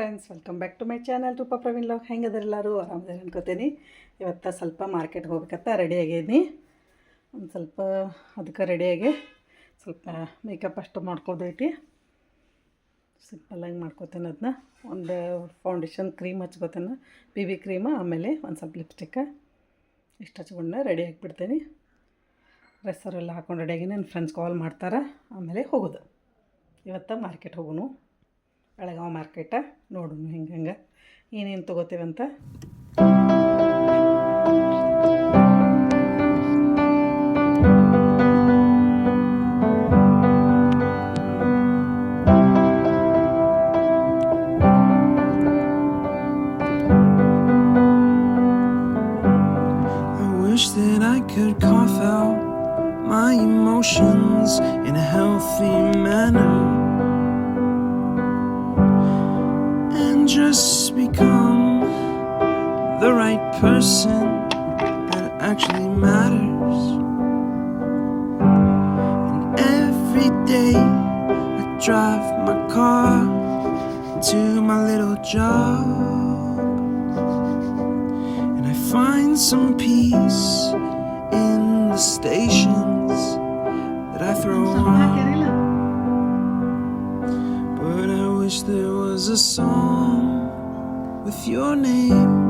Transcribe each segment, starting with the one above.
Friends welcome back to my channel Roopa Praveen log ಹೆಂಗದ ಎಲ್ಲರೂ? ಆರಾಮದಾರ ಅನ್ಕೋತೀನಿ. ಇವತ್ತು ಸ್ವಲ್ಪ ಮಾರ್ಕೆಟ್ಗೆ ಹೋಗ್ಬೇಕತ್ತ ರೆಡಿ ಆಗಿದ್ದೀನಿ. ಒಂದು ಸ್ವಲ್ಪ ಅದಕ್ಕೆ ರೆಡಿಯಾಗಿ ಸ್ವಲ್ಪ ಮೇಕಪ್ ಅಷ್ಟು ಮಾಡ್ಕೋದೈತಿ ಸಿಂಪಲ್ಲಾಗಿ ಮಾಡ್ಕೋತೀನಿ ಅದನ್ನ ಒಂದು ಫೌಂಡೇಶನ್ ಕ್ರೀಮ್ ಹಚ್ಕೋತೀನಿ. ಬಿ ಬಿ ಕ್ರೀಮ್ ಆಮೇಲೆ ಒಂದು ಸ್ವಲ್ಪ ಲಿಪ್ಸ್ಟಿಕ್ಕ ಇಷ್ಟು ಹಚ್ಕೊಂಡು ರೆಡಿ ಆಗಿಬಿಡ್ತೀನಿ. ಡ್ರೆಸ್ಸರೆಲ್ಲ ಹಾಕೊಂಡು ರೆಡಿಯಾಗಿ ನನ್ನ ಫ್ರೆಂಡ್ಸ್ ಕಾಲ್ ಮಾಡ್ತಾರೆ. ಆಮೇಲೆ ಹೋಗೋದು. ಇವತ್ತು ಮಾರ್ಕೆಟ್ ಹೋಗೋನು. ಬೆಳಗಾವಿ ಮಾರ್ಕೆಟ ನೋಡೋಣ ಹೆಂಗೆ ಹೆಂಗೆ ಏನೇನು ತೊಗೋತೀವಂತ I wish that I could cough out my emotions in a healthy manner The right person that actually matters. And every day I drive my car to my little job. And I find some peace in the stations that I throw on. But I wish there was a song with your name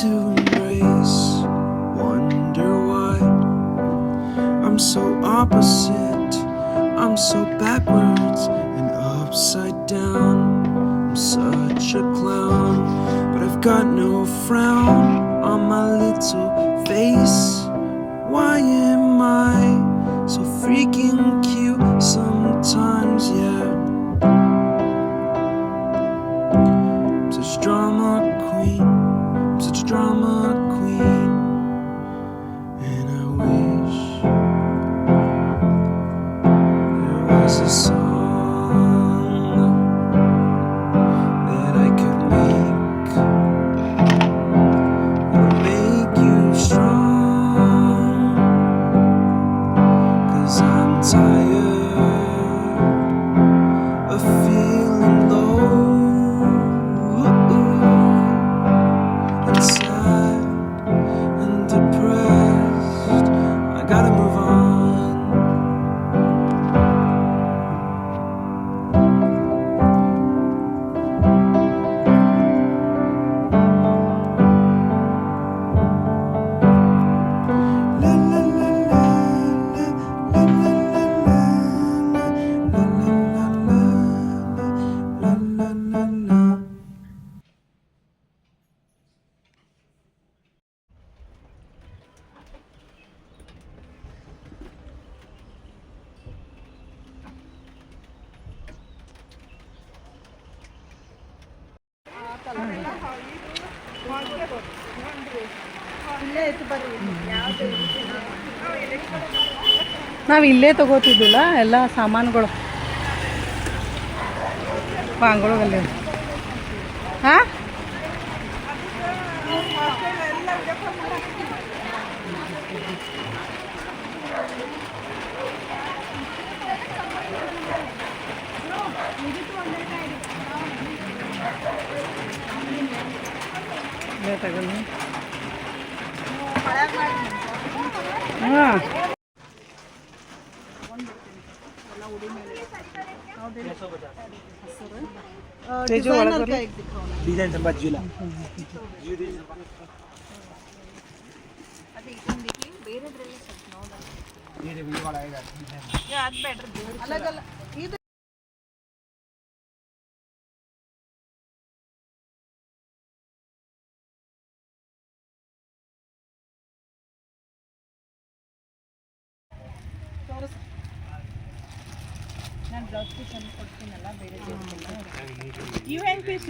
To embrace. Wonder why I'm so opposite, I'm so backwards and upside down. I'm such a clown, but I've got no frown 再也。ನಾವು ಇಲ್ಲೇ ತಗೋತಿದ್ದಿಲ್ಲ ಎಲ್ಲ ಸಾಮಾನುಗಳು. ಪಾಂಗಳು ಹಾಂ? tagal na. Ah. तेजो वाला कर design संभाज जिला ಅದೇ ಇದನ್ನ ಬಿಟ್ಟು ಬೇರೆದ್ರಲ್ಲಿ ಸ್ವಲ್ಪ ನೋಡೋಣ ಬೇರೆ ವಿಡಿಯೋ ಮಾಡಾಯ್ತು ಅಲ್ಲ ಅಲ್ಲ ನಾನು ಬ್ಲೌಸ್ ಪೀಸ್ ಕೊಡ್ತೀನಲ್ಲ ಬೇರೆ ಪೀಸ್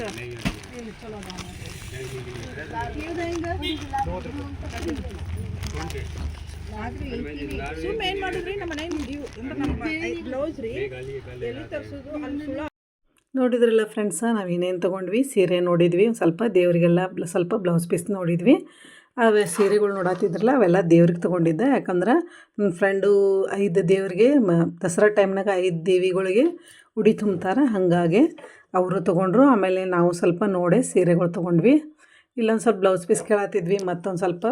ನೋಡಿದ್ರಲ್ಲ ಫ್ರೆಂಡ್ಸ ನಾವು ಏನೇನು ತೊಗೊಂಡ್ವಿ? ಸೀರೆ ನೋಡಿದ್ವಿ. ಸ್ವಲ್ಪ ದೇವರಿಗೆಲ್ಲ ಸ್ವಲ್ಪ ಬ್ಲೌಸ್ ಪೀಸ್ ನೋಡಿದ್ವಿ. ಅವೇ ಸೀರೆಗಳು ನೋಡತ್ತಿದ್ರಲ್ಲ ಅವೆಲ್ಲ ದೇವ್ರಿಗೆ ತೊಗೊಂಡಿದ್ದೆ. ಯಾಕಂದ್ರೆ ನನ್ನ ಫ್ರೆಂಡು ಐದು ದೇವ್ರಿಗೆ, ಮ, ದಸರಾ ಟೈಮ್ನಾಗ ಐದು ದೇವಿಗಳಿಗೆ ಉಡಿ ತುಂಬ್ತಾರೆ. ಹಾಗಾಗಿ ಅವರು ತೊಗೊಂಡ್ರು. ಆಮೇಲೆ ನಾವು ಸ್ವಲ್ಪ ನೋಡಿ ಸೀರೆಗಳು ತೊಗೊಂಡ್ವಿ. ಇಲ್ಲೊಂದು ಸ್ವಲ್ಪ ಬ್ಲೌಸ್ ಪೀಸ್ ಕೇಳತ್ತಿದ್ವಿ ಮತ್ತೊಂದು ಸ್ವಲ್ಪ,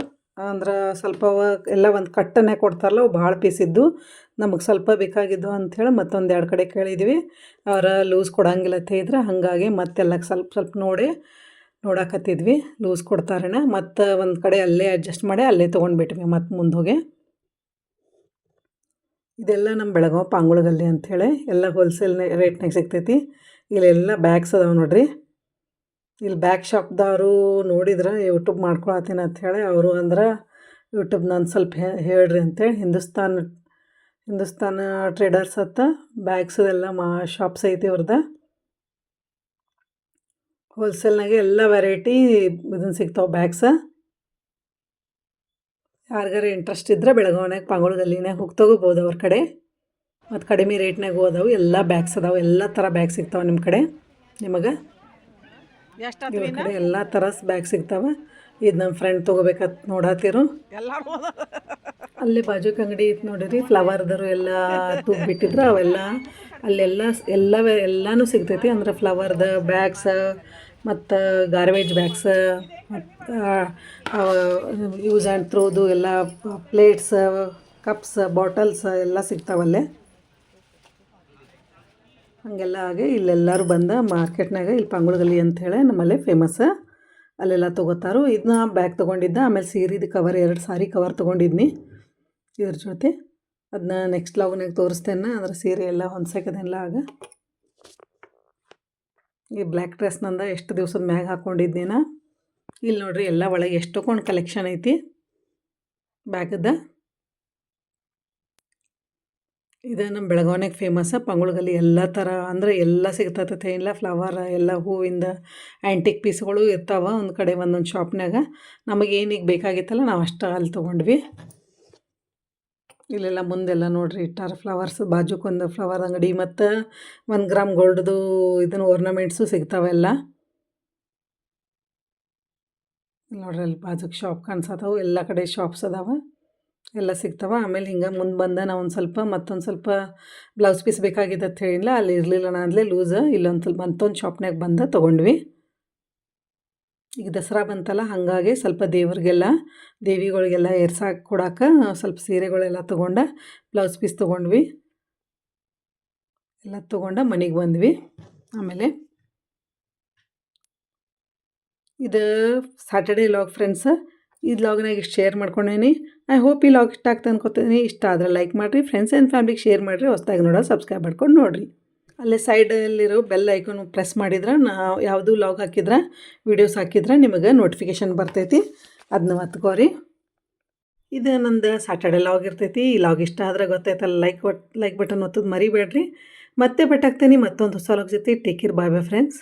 ಅಂದ್ರೆ ಸ್ವಲ್ಪ ಎಲ್ಲ ಒಂದು ಕಟ್ಟನೆ ಕೊಡ್ತಾರಲ್ಲ, ಅವು ಭಾಳ ಪೀಸ್ ಇದ್ದು, ನಮಗೆ ಸ್ವಲ್ಪ ಬೇಕಾಗಿದ್ದು ಅಂಥೇಳಿ ಮತ್ತೊಂದು ಎರಡು ಕಡೆ ಕೇಳಿದ್ವಿ. ಅವರ ಲೂಸ್ ಕೊಡಂಗಿಲ್ಲ ಅಂತ ಇದ್ರೆ. ಹಾಗಾಗಿ ಮತ್ತೆಲ್ಲ ಸ್ವಲ್ಪ ಸ್ವಲ್ಪ ನೋಡಿ ನೋಡಕತ್ತಿದ್ವಿ ಲೂಸ್ ಕೊಡ್ತಾರಣ, ಮತ್ತು ಒಂದು ಕಡೆ ಅಲ್ಲೇ ಅಡ್ಜಸ್ಟ್ ಮಾಡಿ ಅಲ್ಲೇ ತೊಗೊಂಡ್ಬಿಟ್ವಿ, ಮತ್ತು ಮುಂದೆ ಹೋಗಿ. ಇದೆಲ್ಲ ನಮ್ಮ ಬೆಳಗಾವ್ ಪಾಂಗುಳಗಲ್ಲಿ ಅಂಥೇಳಿ ಎಲ್ಲ ಹೋಲ್ಸೇಲ್ ರೇಟ್ನಾಗ ಸಿಗ್ತೈತಿ. ಇಲ್ಲೆಲ್ಲ ಬ್ಯಾಗ್ಸ್ ಅದಾವೆ ನೋಡ್ರಿ. ಇಲ್ಲಿ ಬ್ಯಾಗ್ ಶಾಪ್ದವರು ನೋಡಿದ್ರೆ ಯೂಟ್ಯೂಬ್ ಮಾಡ್ಕೊಳತ್ತೀನಿ ಅಂಥೇಳಿ ಅವರು ಅಂದ್ರೆ ಯೂಟ್ಯೂಬ್ ನಾನು ಸ್ವಲ್ಪ ಹೇಳ್ರಿ ಅಂತೇಳಿ ಹಿಂದೂಸ್ತಾನ್, ಹಿಂದೂಸ್ತಾನ ಟ್ರೇಡರ್ಸ್ ಅಂತ ಬ್ಯಾಗ್ಸ್ ಎಲ್ಲ ಮಾ ಶಾಪ್ಸ್ ಐತಿ ಅವ್ರದ್ದು ಹೋಲ್ಸೇಲ್ನಾಗೆ ಎಲ್ಲ ವೆರೈಟಿ ಇದನ್ನು ಸಿಗ್ತಾವೆ ಬ್ಯಾಗ್ಸ ಯಾರಿಗಾರ ಇಂಟ್ರೆಸ್ಟ್ ಇದ್ದರೆ ಬೆಳಗಾವಣೆಗೆ ಪಾಂಗೋಳ ಗಲ್ಲಿನಾಗ ಹೋಗಿ ತೊಗೋಬೋದು ಅವ್ರ ಕಡೆ. ಮತ್ತು ಕಡಿಮೆ ರೇಟ್ನಾಗ ಹೋದವು ಎಲ್ಲ ಬ್ಯಾಗ್ಸ್ ಅದಾವೆ ಎಲ್ಲ ಥರ ಬ್ಯಾಗ್ ಸಿಗ್ತಾವೆ ನಿಮ್ಮ ಕಡೆ ನಿಮಗೆ? ಇವ್ರ ಕಡೆ ಎಲ್ಲ ಥರ ಬ್ಯಾಗ್ ಸಿಗ್ತಾವೆ. ಇದು ನಮ್ಮ ಫ್ರೆಂಡ್ ತೊಗೋಬೇಕಂತ ನೋಡತ್ತಿರು ಅಲ್ಲಿ ಬಾಜುಕ ಅಂಗಡಿ ಇತ್ತು ನೋಡಿರಿ ಫ್ಲವರ್ದರು ಎಲ್ಲ ತೂಗ್ ಬಿಟ್ಟಿದ್ರು ಅವೆಲ್ಲ ಅಲ್ಲೆಲ್ಲ ಎಲ್ಲ ಎಲ್ಲನೂ ಸಿಗ್ತೈತಿ. ಅಂದ್ರೆ ಫ್ಲವರ್ದ ಬ್ಯಾಗ್ಸ ಮತ್ತು ಗಾರ್ಬೇಜ್ ಬ್ಯಾಗ್ಸ ಮತ್ತು ಯೂಸ್ ಆ್ಯಂಡ್ ಥ್ರೋದು ಎಲ್ಲ ಪ್ಲೇಟ್ಸ ಕಪ್ಸ್ ಬಾಟಲ್ಸ್ ಎಲ್ಲ ಸಿಗ್ತಾವಲ್ಲೇ ಹಾಗೆಲ್ಲ ಆಗಿ ಇಲ್ಲೆಲ್ಲರೂ ಬಂದ ಮಾರ್ಕೆಟ್ನಾಗ ಇಲ್ಲಿ ಪಂಗುಳಗಲ್ಲಿ ಅಂಥೇಳಿ ನಮ್ಮಲ್ಲೇ ಫೇಮಸ್ ಅಲ್ಲೆಲ್ಲ ತೊಗೋತಾರೋ. ಇದನ್ನ ಬ್ಯಾಗ್ ತೊಗೊಂಡಿದ್ದೆ. ಆಮೇಲೆ ಸೀರೆದು ಕವರ್ ಎರಡು ಸಾರಿ ಕವರ್ ತೊಗೊಂಡಿದ್ನಿ. ಇದ್ರ ಜೊತೆ. ಅದನ್ನ ನೆಕ್ಸ್ಟ್ ಲಾಗ್ನಾಗ ತೋರಿಸ್ತೇನೆ, ಅಂದ್ರೆ ಸೀರೆ ಎಲ್ಲ ಹೊಂದ್ಸಕದೆಲ್ಲ ಆಗ. ಈ ಬ್ಲ್ಯಾಕ್ ಡ್ರೆಸ್ನಂದ ಎಷ್ಟು ದಿವಸದ ಮ್ಯಾಗ ಹಾಕ್ಕೊಂಡಿದ್ದೀನ ಇಲ್ಲಿ ನೋಡ್ರಿ ಎಲ್ಲ ಒಳಗೆ ಎಷ್ಟೊಂದು ಕಲೆಕ್ಷನ್ ಐತಿ. ಬ್ಯಾಗದ. ಇದು ನಮ್ಮ ಬೆಳಗಾವ್ನಾಗ ಫೇಮಸ್ ಪಂಗುಳಗಲ್ಲಿ ಎಲ್ಲ ಥರ ಅಂದರೆ ಎಲ್ಲ ಸಿಗ್ತೈತೆ ಇಲ್ಲ ಫ್ಲವರ್ ಎಲ್ಲ ಹೂವಿಂದ ಆ್ಯಂಟಿಕ್ ಪೀಸ್ಗಳು ಇರ್ತಾವೆ ಒಂದು ಕಡೆ ಒಂದೊಂದು ಶಾಪ್ನಾಗ ನಮಗೆ ಏನೀಗ ಬೇಕಾಗಿತ್ತಲ್ಲ ನಾವು ಅಷ್ಟು ಅಲ್ಲಿ ತೊಗೊಂಡ್ವಿ. ಇಲ್ಲೆಲ್ಲ ಮುಂದೆಲ್ಲ ನೋಡ್ರಿ ಇಟ್ಟಾರ ಫ್ಲವರ್ಸ್ ಬಾಜುಕೊಂದು ಫ್ಲವರ್ ಅಂಗಡಿ ಮತ್ತು ಒಂದು ಗ್ರಾಮ್ ಗೋಲ್ಡ್ದು ಇದನ್ನು ಓರ್ನಮೆಂಟ್ಸು ಸಿಗ್ತಾವೆಲ್ಲ ನೋಡ್ರಿ ಅಲ್ಲಿ ಬಾಜುಕ್ ಶಾಪ್ ಕಾಣಿಸತ್ತವು ಎಲ್ಲ ಕಡೆ ಶಾಪ್ಸ್ ಅದಾವೆ, ಎಲ್ಲ ಸಿಗ್ತಾವೆ. ಆಮೇಲೆ ಹಿಂಗೆ ಮುಂದೆ ಬಂದ ನಾವು ಒಂದು ಸ್ವಲ್ಪ ಮತ್ತೊಂದು ಸ್ವಲ್ಪ ಬ್ಲೌಸ್ ಪೀಸ್ ಬೇಕಾಗಿತ್ತು ಅಂತ ಹೇಳಿಲ್ಲ ಅಲ್ಲಿ ಇರಲಿಲ್ಲ ಅಂದಲೇ ಲೂಸ್ ಇಲ್ಲೊಂದು ಸ್ವಲ್ಪ ಮತ್ತೊಂದು ಶಾಪ್ನಾಗ ಬಂದ ತೊಗೊಂಡ್ವಿ. ಈಗ ದಸರಾ ಬಂತಲ್ಲ, ಹಾಗಾಗಿ ಸ್ವಲ್ಪ ದೇವ್ರಿಗೆಲ್ಲ, ದೇವಿಗಳಿಗೆಲ್ಲ ಏರ್ಸಾಕ್ ಕೊಡಾಕ ಸ್ವಲ್ಪ ಸೀರೆಗಳೆಲ್ಲ ತೊಗೊಂಡು, ಬ್ಲೌಸ್ ಪೀಸ್ ತೊಗೊಂಡ್ವಿ. ಎಲ್ಲ ತೊಗೊಂಡ ಮನೆಗೆ ಬಂದ್ವಿ. ಆಮೇಲೆ ಇದು ಸ್ಯಾಟರ್ಡೇ ಲಾಗ್ ಫ್ರೆಂಡ್ಸ್ ಈ ಲಾಗ್ನಾಗ ಇಷ್ಟು ಶೇರ್ ಮಾಡ್ಕೊಂಡೇನಿ. ಐ ಹೋಪ್ ಈ ಲಾಗ್ ಇಷ್ಟ ಆಗ್ತಾ ಅನ್ಕೋತೀನಿ. ಇಷ್ಟ ಆದರೆ ಲೈಕ್ ಮಾಡಿರಿ ಫ್ರೆಂಡ್ಸ್ ಆ್ಯಂಡ್ ಫ್ಯಾಮ್ಲಿಗೆ ಶೇರ್ ಮಾಡಿರಿ, ಹೊಸ್ದಾಗಿ ನೋಡೋ ಸಬ್ಸ್ಕ್ರೈಬ್ ಮಾಡ್ಕೊಂಡು ನೋಡಿರಿ. ಅಲ್ಲೇ ಸೈಡಲ್ಲಿರೋ ಬೆಲ್ ಐಕಾನ್ ಪ್ರೆಸ್ ಮಾಡಿದ್ರೆ ನಾ ಯಾವುದು ಲಾಗ್ ಹಾಕಿದ್ರೆ, ವೀಡಿಯೋಸ್ ಹಾಕಿದ್ರೆ ನಿಮಗೆ ನೋಟಿಫಿಕೇಶನ್ ಬರ್ತೈತಿ. ಅದನ್ನ ಒತ್ಕೋರಿ. ಇದು ನಂದು ಸ್ಯಾಟರ್ಡೆ ಲಾಗ್ ಇರ್ತೈತಿ. ಈ ಲಾಗ್ ಇಷ್ಟ ಆದರೆ ಗೊತ್ತೈತಲ್ಲ ಲೈಕ್ ಒಟ್ ಲೈಕ್ ಬಟನ್ ಒತ್ತೋದು ಮರಿಬೇಡ್ರಿ. ಮತ್ತೆ ಬೆಟ್ಟಾಗ್ತೀನಿ ಮತ್ತೊಂದು ಹೊಸ ಲಾಗ್ ಜೊತೆ. Take care bye bye friends